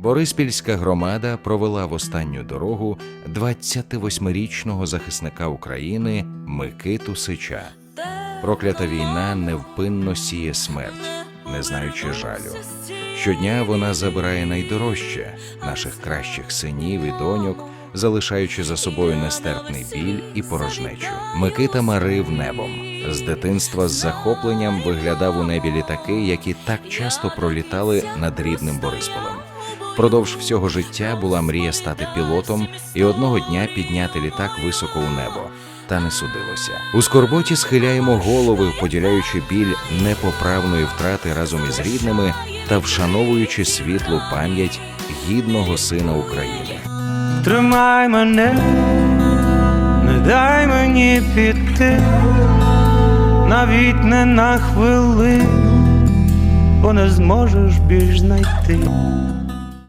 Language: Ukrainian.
Бориспільська громада провела в останню дорогу 28-річного захисника України Микиту Сича. Проклята війна невпинно сіє смерть, не знаючи жалю. Щодня вона забирає найдорожче наших кращих синів і доньок, залишаючи за собою нестерпний біль і порожнечу. Микита марив небом. З дитинства з захопленням виглядав у небі літаки, які так часто пролітали над рідним Борисполем. Впродовж всього життя була мрія стати пілотом і одного дня підняти літак високо у небо. Та не судилося. У скорботі схиляємо голови, поділяючи біль непоправної втрати разом із рідними та вшановуючи світлу пам'ять гідного сина України. Тримай мене, не дай мені піти, навіть не на хвилину, бо не зможеш більш знайти.